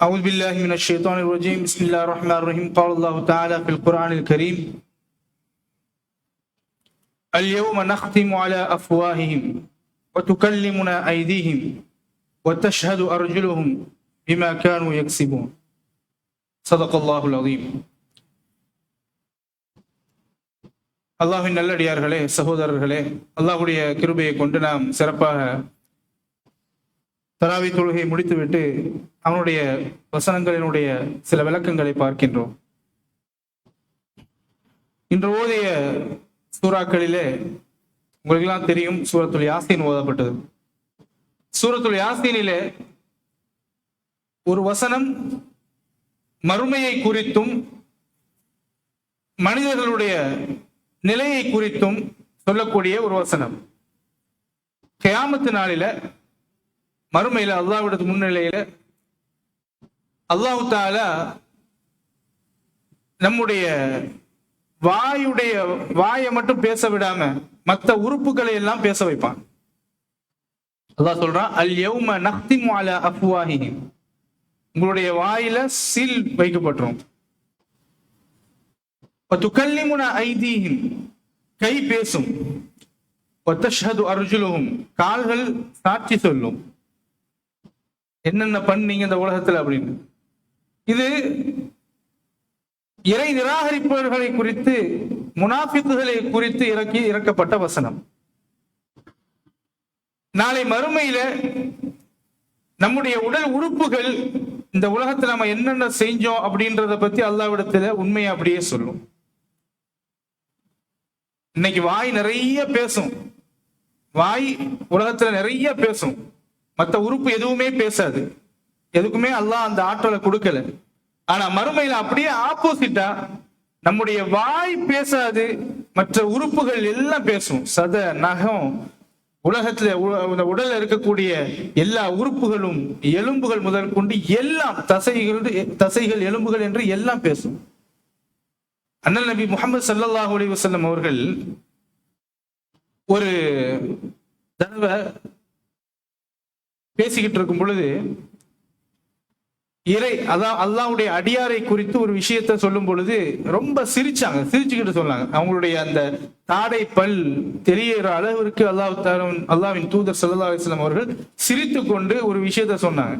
أعوذ بالله من الشيطان الرجيم بسم الله الرحمن الرحيم قال الله تعالى في القرآن الكريم اليوم نختم على أفواههم وتكلمنا أيديهم وتشهد أرجلهم بما كانوا يكسبون صدق الله العظيم அல்லாஹின் நல்லடியார்களே சகோதரர்களே அல்லாஹுடைய கிருபையை கொண்டு நாம் சிறப்பாக தராவி தொழுகை முடித்துவிட்டு அவனுடைய வசனங்களினுடைய சில விளக்கங்களை பார்க்கின்றோம். இன்று ஓதிய சூறாக்களிலே உங்களுக்கெல்லாம் தெரியும் சூரத்துல் யாசீன் ஓதப்பட்டது. சூரத்துல் யாசீனிலே ஒரு வசனம் மறுமையை குறித்தும் மனிதர்களுடைய நிலையை குறித்தும் சொல்லக்கூடிய ஒரு வசனம். கியாமத்து நாளில மறுமையில அல்லாவிடத்து முன்னிலையில அல்லாஹு தாலா நம்முடைய வாயுடைய வாயை மட்டும் பேச விடாம மற்ற உறுப்புகளை எல்லாம் பேச வைப்பான். அல்லா சொல்றான் அல் யௌம நக்திமு அலா அஃப்வாஹி உங்களுடைய வாயில சீல் வைக்கப்பட்டுரும். துக்கல்லிமுன ஐதீஹிம். கை பேசும். ஒத்தஷது அர்ஜுலுகும் கால்கள் சாட்சி சொல்லும். என்னென்ன பண்ணீங்க இந்த உலகத்துல அப்படின்னு? இது இறை நிராகரிப்பவர்களை குறித்து முனாஃபிக்குகளை குறித்து இறக்கி இறக்கப்பட்ட வசனம். நாளை மறுமையில நம்முடைய உடல் உறுப்புகள் இந்த உலகத்துல நம்ம என்னென்ன செஞ்சோம் அப்படின்றத பத்தி அல்லாவிடத்துல உண்மையை அப்படியே சொல்லும். இன்னைக்கு வாய் நிறைய பேசும். வாய் உலகத்துல நிறைய பேசும். மற்ற உறுப்பு எதுவுமே பேசாது. எதுக்குமே அல்லாஹ் அந்த ஆற்றலை கொடுக்கல. ஆனா மறுமையில அப்படியே ஆப்போசிட்டா நம்முடைய வாய் பேசாது மற்ற உறுப்புகள் எல்லாம் பேசும். சத நகம் உலகத்துல உ- உடல்ல இருக்கக்கூடிய எல்லா உறுப்புகளும் எலும்புகள் முதல் கொண்டு எல்லாம் தசைகள் தசைகள் எலும்புகள் என்று எல்லாம் பேசும். அண்ணல் நபி முகமது சல்லாஹ் அலி வசல்லம் அவர்கள் ஒரு தடவை பேசிக்கிட்டு இருக்கும் பொழுது இறை அதான் அல்லாவுடைய அடியாரை குறித்து ஒரு விஷயத்த சொல்லும் பொழுது ரொம்ப சிரிச்சாங்க. சிரிச்சுக்கிட்டு சொன்னாங்க. அவங்களுடைய அந்த தாடை பல் தெரியற அளவிற்கு அல்லாஹ் அல்லாவின் அல்லாஹ்வின் தூதர் சல்லா அலிஸ்லாம் அவர்கள் சிரித்து கொண்டு ஒரு விஷயத்த சொன்னாங்க.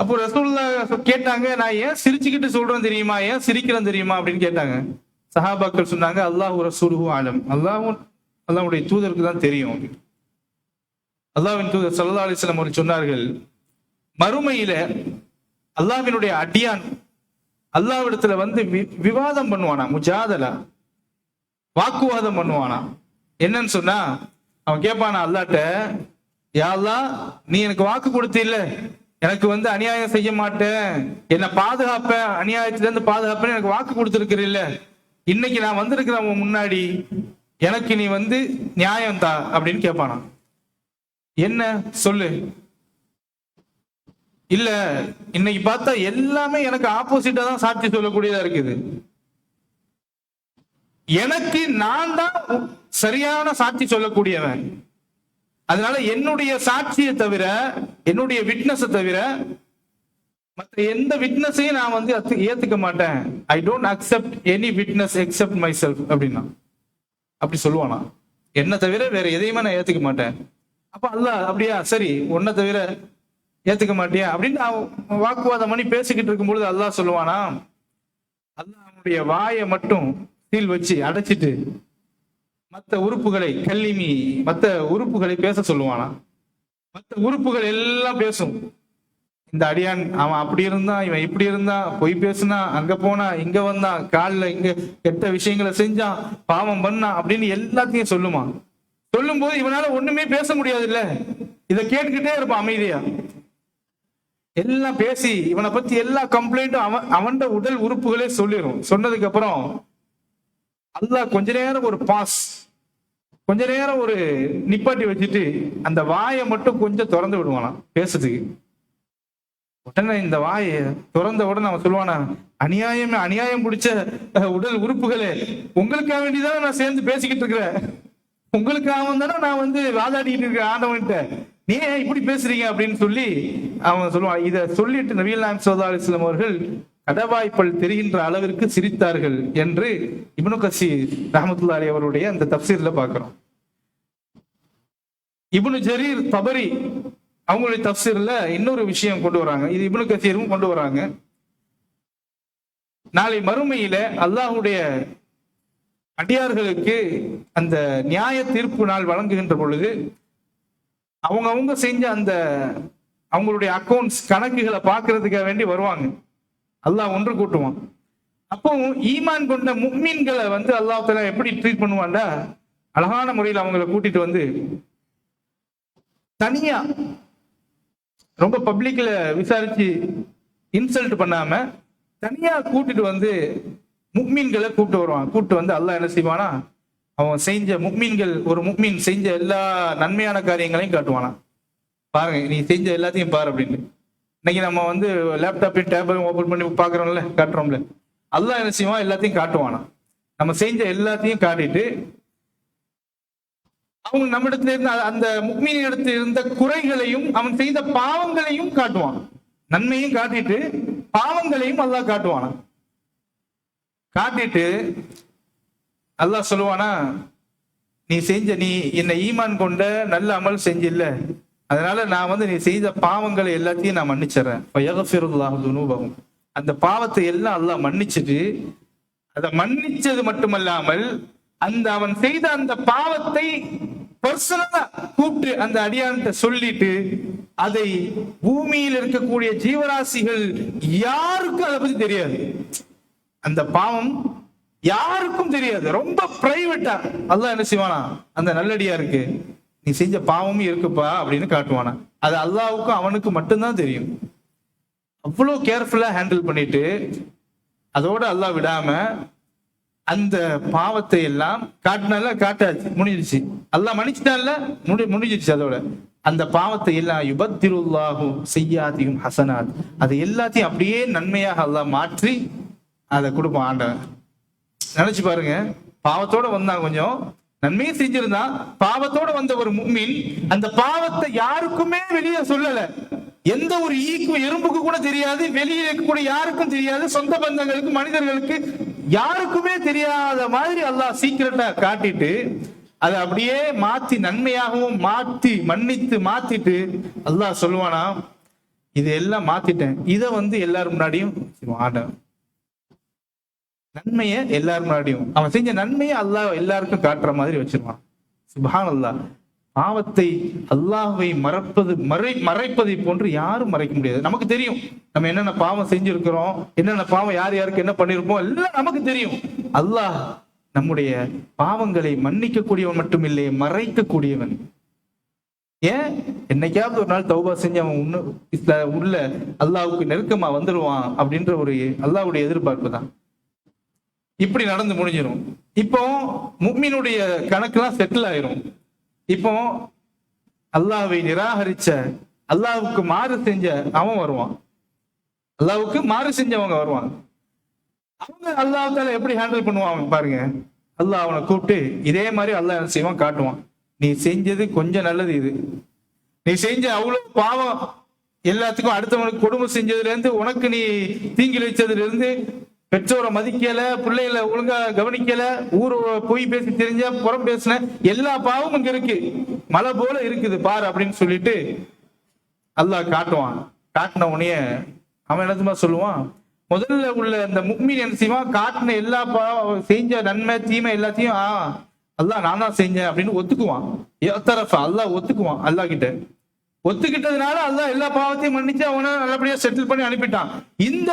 அப்போ ரசூல்லா கேட்டாங்க நான் ஏன் சிரிச்சுக்கிட்டு சொல்றேன் தெரியுமா? ஏன் சிரிக்கிறேன் தெரியுமா? அப்படின்னு கேட்டாங்க. சஹாபாக்கள் சொன்னாங்க அல்லாஹ் ரசூலுஹு ஆலம். அல்லாஹும் அல்லாவுடைய தூதருக்கு தான் தெரியும் அப்படின்னு. அல்லாவின் தூதர் சல்லா அலைஹி அவர்கள் சொன்னார்கள் மறுமையில அல்லாவினுடைய அடியான் அல்லாவிடத்துல வந்து வி- விவாதம் பண்ணுவானா முஜாதலா? வாக்குவாதம் பண்ணுவானா? என்னன்னு சொன்னா அவன் கேட்பானா அல்லாட்ட யாழ்லா நீ எனக்கு வாக்கு கொடுத்தில்ல. எனக்கு வந்து அநியாயம் செய்ய மாட்டேன். என்னை பாதுகாப்ப அநியாயத்துல இருந்து பாதுகாப்பேன்னு எனக்கு வாக்கு கொடுத்திருக்கிறல்ல. இன்னைக்கு நான் வந்திருக்கிறேன் உன் முன்னாடி. எனக்கு நீ வந்து நியாயம் தா அப்படின்னு கேட்பானா. என்ன? சொல்லு. இல்ல இன்னைக்கு பார்த்தா எல்லாமே எனக்கு ஆப்போசிட்டா தான் சாட்சி சொல்லக்கூடியதா இருக்குது. எனக்கு நான் தான் சரியான சாட்சி சொல்லக்கூடியவன். அதனால என்னுடைய சாட்சியை தவிர என்னுடைய விட்னஸை தவிர மற்ற எந்த விட்னஸையும் நான் வந்து அத்து- ஏத்துக்க மாட்டேன். I don't accept any witness except myself அப்படின்னா. அப்படி சொல்லுவானா. என்ன தவிர வேற எதையுமே நான் ஏத்துக்க மாட்டேன். அப்ப அல்லாஹ் அப்படியா? சரி ஒன்ன தவிர ஏத்துக்க மாட்டியா? அப்படின்னு அவன் வாக்குவாதம் பண்ணி பேசிக்கிட்டு இருக்கும் பொழுது அல்லாஹ் சொல்லுவானா அல்லாஹ் அவனுடைய வாயை மட்டும் சீல் வச்சு அடைச்சிட்டு மற்ற உறுப்புகளை கல்லிமி மற்ற உறுப்புகளை பேச சொல்லுவானா? மற்ற உறுப்புகள் எல்லாம் பேசும். இந்த அடியான் அவன் அப்படி இருந்தான் இவன் இப்படி இருந்தான் பொய் பேசுனா அங்க போனா இங்க வந்தான் காலில் இங்க கெட்ட விஷயங்களை செஞ்சான் பாவம் பண்ணான் அப்படின்னு எல்லாத்தையும் சொல்லுமா? சொல்லும் போது இவனால ஒண்ணுமே பேச முடியாது இல்ல இத கேட்டுக்கிட்டே இருப்பான் அமைதியா. எல்லாம் பேசி இவனை பத்தி எல்லா கம்ப்ளைண்ட்டும் அவன் அவன் உடல் உறுப்புகளே சொல்லிடும் சொன்னதுக்கு அப்புறம் அல்லாஹ் கொஞ்ச நேரம் ஒரு பாஸ் கொஞ்ச நேரம் ஒரு நிப்பாட்டி வச்சுட்டு அந்த வாயை மட்டும் கொஞ்சம் திறந்து விடுவானா பேசுறதுக்கு. உடனே இந்த வாயை திறந்த உடனே அவன் சொல்லுவானா அநியாயம் அநியாயம் பிடிச்ச உடல் உறுப்புகளே உங்களுக்காக வேண்டிதான் நான் சேர்ந்து பேசிக்கிட்டு இருக்கிறேன். உங்களுக்காக தானே நான் வந்து வாதாடிட்டு இருக்கேன் ஆண்டவன்கிட்ட. நீ ஏன் இப்படி பேசுறீங்க அப்படின்னு சொல்லி அவன் சொல்லுவான் இதை சொல்லிட்டு நபீல் நாயம் சல்லா அலிஸ்லாம் அவர்கள் கடவாய்ப்பல் தெரிகின்ற அளவிற்கு சிரித்தார்கள் என்று இப்னு கசீர் ரஹமத்துல்லாரி அவருடைய அந்த தப்சீர்ல பாக்குறோம் இப்னு ஜரீர் தபரி அவங்களுடைய தப்சீர்ல இன்னொரு விஷயம் கொண்டு வராங்க. இது இப்னு கசீரும் கொண்டு வராங்க. நாளை மறுமையில அல்லாஹுடைய அடியார்களுக்கு அந்த நியாய தீர்ப்பு நாள் வழங்குகின்ற பொழுது அவங்க அவங்க செஞ்ச அந்த அவங்களுடைய அக்கவுண்ட்ஸ் கணக்குகளை பார்க்கறதுக்காக வேண்டி வருவாங்க. அல்லாஹ் ஒன்று கூட்டுவான். அப்போ ஈமான் கொண்ட முக்மீன்களை வந்து அல்லாஹ் எப்படி ட்ரீட் பண்ணுவான்டா? அழகான முறையில் அவங்கள கூட்டிட்டு வந்து தனியா ரொம்ப பப்ளிக்ல விசாரிச்சு இன்சல்ட் பண்ணாம தனியா கூட்டிட்டு வந்து முக்மீன்களை கூப்பிட்டு வருவான். கூப்பிட்டு வந்து அல்லாஹ் என்ன செய்வானா? அவன் செஞ்ச முக்மீன்கள் ஒரு முக்மீன் செஞ்ச எல்லா நன்மையான காரியங்களையும் காட்டுவானா. பாருங்க நீ செஞ்ச எல்லாத்தையும் பாரு அப்படின்னு. இன்னைக்கு நம்ம வந்து லேப்டாப்பையும் டேபையும் ஓப்பன் பண்ணி பாக்குறோம்ல காட்டுறோம்ல. அல்லாஹ் என்ன செய்வான்? எல்லாத்தையும் காட்டுவானா. நம்ம செஞ்ச எல்லாத்தையும் காட்டிட்டு அவங்க நம்மிடத்துல இருந்த அந்த முக்மீன் இடத்துல இருந்த குறைகளையும் அவன் செய்த பாவங்களையும் காட்டுவான். நன்மையும் காட்டிட்டு பாவங்களையும் அல்லாஹ் காட்டுவானா. காட்டிட்டு அல்லாஹ் சொல்லுவானா நீ செஞ்ச நீ என்னை ஈமான் கொண்ட நல்ல அமல் செஞ்சில்ல. அதனால நான் வந்து நீ செய்த பாவங்களை எல்லாத்தையும் நான் மன்னிச்சிடறேன். ஃபயகஃபிருல்லாஹு அந்த பாவத்தை எல்லாம் அல்லாஹ் மன்னிச்சுட்டு அதை மன்னிச்சது மட்டுமல்லாமல் அந்த அவன் செய்த அந்த பாவத்தை பர்சனலா கூப்பிட்டு அந்த அடியான்ட்ட சொல்லிட்டு அதை பூமியில் இருக்கக்கூடிய ஜீவராசிகள் யாருக்கும் அதை பத்தி தெரியாது. அந்த பாவம் யாருக்கும் தெரியாது. ரொம்ப பிரைவேட்டா அல்லாஹ் என்ன செய்வானா? அந்த நல்லடியா இருக்கு. நீ செஞ்ச பாவமும் இருக்குப்பா அப்படின்னு காட்டுவானா. அது அல்லாவுக்கும் அவனுக்கு மட்டும்தான் தெரியும். அவ்வளோ கேர்ஃபுல்லா ஹேண்டில் பண்ணிட்டு அதோட அல்லாஹ் விடாம அந்த பாவத்தை எல்லாம் காட்டினால காட்டாச்சு முடிஞ்சிருச்சு. அல்லாஹ் மன்னிச்சிட்டான்ல? முடி முடிஞ்சிருச்சு அதோட. அந்த பாவத்தை எல்லாம் யுபத்திருல்லாகும் செய்யாதியும் ஹசனாத். அது எல்லாத்தையும் அப்படியே நன்மையாக அல்லாஹ் மாற்றி அதை கொடுப்பான் ஆண்டவன். நினைச்சு பாருங்க பாவத்தோட வந்தான் கொஞ்சம் நன்மையை செஞ்சிருந்தான் பாவத்தோட வந்த ஒரு மும்மின் அந்த பாவத்தை யாருக்குமே வெளியே சொல்லல. எந்த ஒரு ஈக்கும் எறும்புக்கு கூட தெரியாது வெளியே கூட யாருக்கும் தெரியாது சொந்த பந்தங்களுக்கு மனிதர்களுக்கு யாருக்குமே தெரியாத மாதிரி அல்லாஹ் சீக்கிரட்டா காட்டிட்டு அதை அப்படியே மாத்தி நன்மையாகவும் மாத்தி மன்னித்து மாத்திட்டு அல்லாஹ் சொல்லுவானா இது எல்லாம் மாத்திட்டேன். இதை வந்து எல்லாரும் முன்னாடியும் ஆண்டவன். நன்மையை எல்லாரும் முன்னாடியும். அவன் செஞ்ச நன்மையை அல்லாஹ் எல்லாருக்கும் காட்டுற மாதிரி வச்சிருவான். சுபான் அல்லாஹ் பாவத்தை அல்லாஹை மறப்பது மறை மறைப்பதை போன்று யாரும் மறைக்க முடியாது. நமக்கு தெரியும். நம்ம என்னென்ன பாவம் செஞ்சிருக்கிறோம் என்னென்ன பாவம் யார் யாருக்கு என்ன பண்ணிருப்போம் எல்லாம் நமக்கு தெரியும். அல்லாஹ் நம்முடைய பாவங்களை மன்னிக்க கூடியவன் மட்டுமில்லை மறைக்க கூடியவன் ஏன்? என்னைக்காவது ஒரு நாள் தௌபா செஞ்சு அவன் உள்ள அல்லாவுக்கு நெருக்கமா வந்துருவான் அப்படின்ற ஒரு அல்லாஹ்வுடைய எதிர்பார்ப்பு தான். இப்படி நடந்து முடிஞ்சிடும் இப்போ முக்மீனுடைய கணக்கெல்லாம் செட்டில் ஆயிரும். இப்போ அல்லாவை நிராகரிச்ச அல்லாவுக்கு மாறு செஞ்ச அவன் வருவான். அல்லாவுக்கு மாறு செஞ்சவங்க வருவாங்க. அவங்க அல்லாஹ் தால எப்படி ஹேண்டில் பண்ணுவான் பாருங்க. அல்லாஹ் அவனை கூப்பிட்டு இதே மாதிரி அல்லாஹ் என்ன செய்வான்? காட்டுவான். நீ செஞ்சது கொஞ்சம் நல்லது இது. நீ செஞ்ச அவ்வளவு பாவம் எல்லாத்துக்கும் அடுத்தவனுக்கு கொடுமை செஞ்சதுல இருந்து உனக்கு நீ தீங்கி வச்சதுல இருந்து பெற்றோரை மதிக்கல பிள்ளைகளை ஒழுங்கா கவனிக்கல ஊர் போய் பேசி தெரிஞ்ச புறம் பேசின எல்லா பாவமும் இங்க இருக்கு. மலை போல இருக்குது பாரு அப்படின்னு சொல்லிட்டு அல்லாஹ் காட்டுவான். காட்டின உடனே அவன் என்னதுமா சொல்லுவான்? முதல்ல உள்ள அந்த முக்மீன் என்ன செய்வான்? காட்டின எல்லா பாவம் செஞ்ச நன்மை தீமை எல்லாத்தையும் ஆ அல்லா நான் தான் செஞ்சேன் அப்படின்னு ஒத்துக்குவான். எத்தரஃபா அல்லாஹ் ஒத்துக்குவான் அல்லாஹ் கிட்ட. ஒத்துக்கிட்டதுனால அல்லாஹ் எல்லா பாவத்தையும் மன்னிச்சு அவனை நல்லபடியா செட்டில் பண்ணி அனுப்பிட்டான். இந்த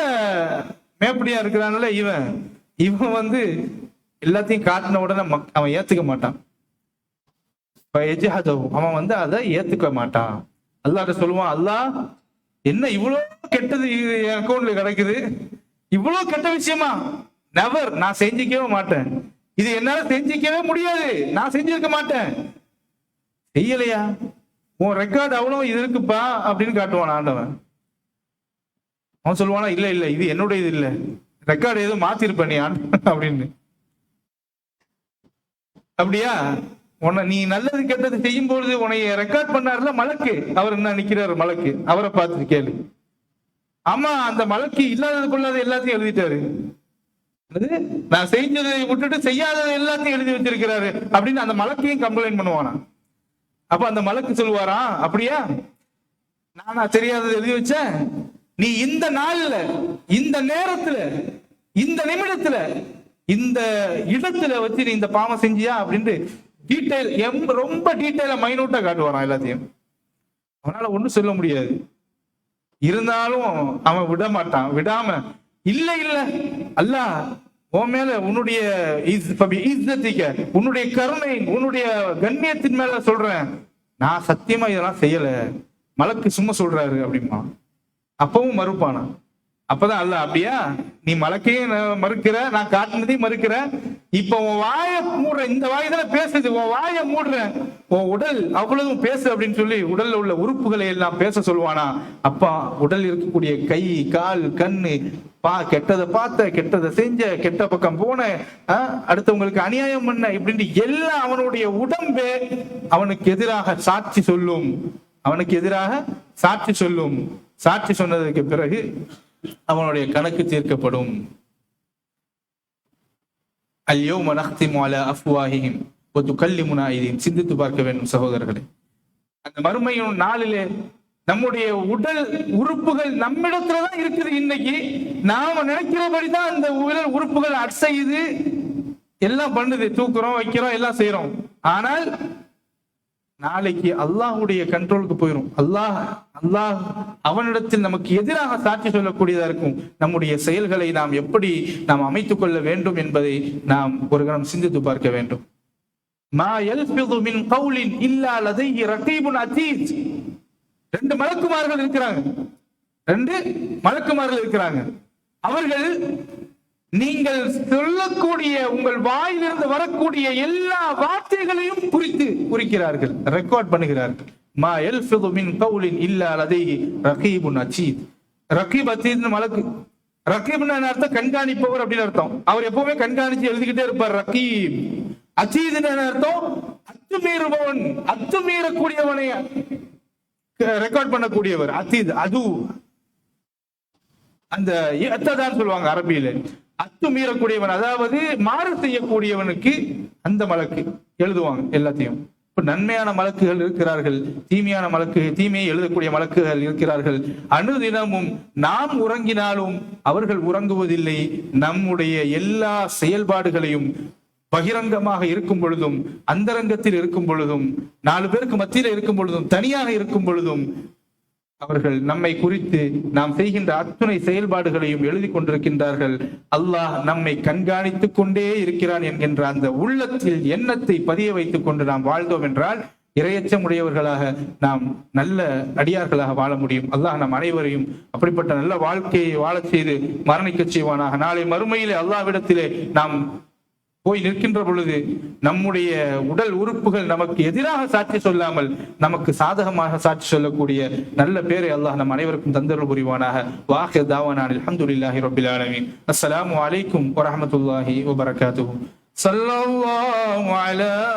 மேப்படியா இருக்கிறான்ல இவன். இவன் வந்து எல்லாத்தையும் காட்டின உடனே மக்- அவன் ஏத்துக்க மாட்டான். அவன் வந்து அதை ஏத்துக்க மாட்டான். அல்லாட்ட சொல்லுவான் அல்லாஹ் என்ன இவ்வளவு கெட்டது இது என் அக்கௌண்ட்ல கிடைக்குது? இவ்வளோ கெட்ட விஷயமா? நெவர் நான் செஞ்சிக்கவே மாட்டேன். இது என்னால செஞ்சிக்கவே முடியாது. நான் செஞ்சிருக்க மாட்டேன். செய்யலையா? உன் ரெக்கார்டு அவ்வளோ இது இருக்குப்பா? அப்படின்னு காட்டுவான் ஆண்டவன். அவன் சொல்லுவானா இல்ல இல்ல இது என்னுடைய இது இல்ல. ரெக்கார்டு எதுவும் மாத்திருப்ப நீ அப்படின்னு. அப்படியா? உன்னை நீ நல்லது கெட்டது செய்யும் பொழுது உன்னைய ரெக்கார்ட் பண்ணார்ல மலக்கு. அவர் என்ன நிக்கிறாரு மலக்கு. அவரை பார்த்து கேளு. ஆமா அந்த மலக்கு இல்லாதது கொள்ளாத எல்லாத்தையும் எழுதிட்டாரு. நான் செஞ்சதை விட்டுட்டு செய்யாதது எல்லாத்தையும் எழுதி வச்சிருக்கிறாரு அப்படின்னு அந்த மலக்கையும் கம்ப்ளைண்ட் பண்ணுவானா. அப்ப அந்த மலக்கு சொல்லுவாரா அப்படியா? நானா தெரியாதது எழுதி வச்சேன். நீ இந்த நாள்ல இந்த நேரத்துல இந்த நிமிடத்துல இந்த இடத்துல வச்சு நீ இந்த பாவம் செஞ்சியா அப்படின்ட்டு டீட்டெயில் எம் ரொம்ப டீட்டெயில மைனூட்டா காட்டுவான் எல்லாத்தையும். அவனால ஒன்றும் சொல்ல முடியாது. இருந்தாலும் அவன் விட மாட்டான். விடாம இல்ல இல்ல. அல்ல உன் மேல உன்னுடைய இஸ்- உன்னுடைய கருணை உன்னுடைய கண்ணியத்தின் மேல சொல்றேன். நான் சத்தியமா இதெல்லாம் செய்யல. மலக்கு சும்மா சொல்றாரு அப்படிமா அப்பவும் மறுப்பானா? அப்பதான் அல்ல அப்படியா? நீ மலக்கையும் மறுக்கிற நான் காட்டினதையும் மறுக்கிற. இப்ப உன் வாயை மூடுற இந்த வாய் தானே பேசுது. உன் வாயை மூடுற. உன் உடல் அவ்வளவும் பேசு அப்படின்னு சொல்லி உடல்ல உள்ள உறுப்புகளை எல்லாம் பேச சொல்லுவானா? அப்பா உடல் இருக்கக்கூடிய கை கால் கண்ணு பா கெட்டதை பார்த்த கெட்டதை செஞ்ச கெட்ட பக்கம் போன அடுத்தவங்களுக்கு அநியாயம் பண்ண இப்படின்ட்டு எல்லாம் அவனுடைய உடம்பே அவனுக்கு எதிராக சாட்சி சொல்லும். அவனுக்கு எதிராக சாட்சி சொல்லும். சாட்சி சொன்னதுக்கு பிறகு அவனுடைய கணக்கு தீர்க்கப்படும். ஐயோ நஹ்திமு அலா அஃப்வாஹிஹிம். ஒத்து கல்லி ஐதீஹிம் சிந்தித்து பார்க்க வேண்டும் சகோதரர்களே. அந்த மறுமையின் நாளிலே நம்முடைய உடல் உறுப்புகள் நம்மிடத்துல தான் இருக்குது இன்னைக்கு. நாம நினைக்கிறபடி தான் அந்த உடல் உறுப்புகள் அசையுது எல்லாம் பண்ணுது. தூக்குறோம் வைக்கிறோம் எல்லாம் செய்யறோம் ஆனால் நாளைக்கு அல்லாஹுடைய கண்ட்ரோலுக்கு போயிடும் அல்லாஹ் அல்லாஹ் அவனிடத்தில் நமக்கு எதிராக சாட்சி சொல்லக்கூடியதா இருக்கும். நம்முடைய செயல்களை நாம் எப்படி நாம் அமைத்துக் கொள்ள வேண்டும் என்பதை நாம் ஒரு கணம் சிந்தித்து பார்க்க வேண்டும். மா யல்ஃபிது மின் கவுலின் இல்லா லதைஹி ரகீபுன் அதீத் ரெண்டு மலக்குமார்கள் இருக்கிறாங்க. ரெண்டு மலக்குமார்கள் இருக்கிறாங்க. அவர்கள் நீங்கள் சொல்லக்கூடிய உங்கள் வாயிலிருந்து வரக்கூடிய எல்லா வார்த்தைகளையும் குறித்து குறிக்கிறார்கள் ரெக்கார்ட் பண்ணுகிறார்கள். மா எல் மின் கவுலின் இல்லா லதைஹி ரகீபுன் அச்சீத் ரகீப் அச்சீத் மலக்கு. ரகீப்னு என்ன அர்த்தம்? கண்காணிப்பவர் அப்படின்னு அர்த்தம். அவர் எப்பவுமே கண்காணிச்சு எழுதிக்கிட்டே இருப்பார் ரகீப். அச்சீதுன்னு என்ன அர்த்தம்? அத்துமீறுபவன் அத்துமீறக்கூடியவனை. ரெக்கார்ட் பண்ணக்கூடியவர் அத்தீத் அது. அந்த எத்ததான் சொல்லுவாங்க அரபியில. அத்துமீறக்கூடியவன் அதாவது மாறு செய்யக்கூடியவனுக்கு அந்த மலக்கு எழுதுவாங்க எல்லாத்தையும். இப்ப நன்மையான மலக்குகள் இருக்கிறார்கள் தீமையான மலக்கு தீமையை எழுதக்கூடிய மலக்குகள் இருக்கிறார்கள். அனுதினமும் நாம் உறங்கினாலும் அவர்கள் உறங்குவதில்லை. நம்முடைய எல்லா செயல்பாடுகளையும் பகிரங்கமாக இருக்கும் பொழுதும் அந்தரங்கத்தில் இருக்கும் பொழுதும் நாலு பேருக்கு மத்தியில் இருக்கும் பொழுதும் தனியாக இருக்கும் பொழுதும் அவர்கள் நம்மை குறித்து நாம் செய்கின்ற அத்துணை செயல்பாடுகளையும் எழுதி கொண்டிருக்கின்றார்கள். அல்லாஹ் நம்மை கண்காணித்துக் கொண்டே இருக்கிறான் என்கின்ற அந்த உள்ளத்தில் எண்ணத்தை பதிய வைத்துக் கொண்டு நாம் வாழ்ந்தோம் என்றால் இரையச்சமுடையவர்களாக நாம் நல்ல அடியார்களாக வாழ முடியும். அல்லாஹ் நம் அனைவரையும் அப்படிப்பட்ட நல்ல வாழ்க்கையை வாழச் செய்து மரணிக்கச் செய்வானாக. நாளை மறுமையிலே அல்லாவிடத்திலே நாம் போய் நிற்கின்ற பொழுது நம்முடைய உடல் உறுப்புகள் நமக்கு எதிராக சாட்சி சொல்லாமல் நமக்கு சாதகமாக சாட்சி சொல்லக்கூடிய நல்ல பேரை அல்லாஹ் நம் அனைவருக்கும் தந்தருள் புரிவானாக. வாஹிர் தாவானான் அல்ஹம்துலில்லாஹி ரபில் ஆலமின். அஸ்லாம் அலைக்கும் வரமத்துல்லாஹி வபரகாத்து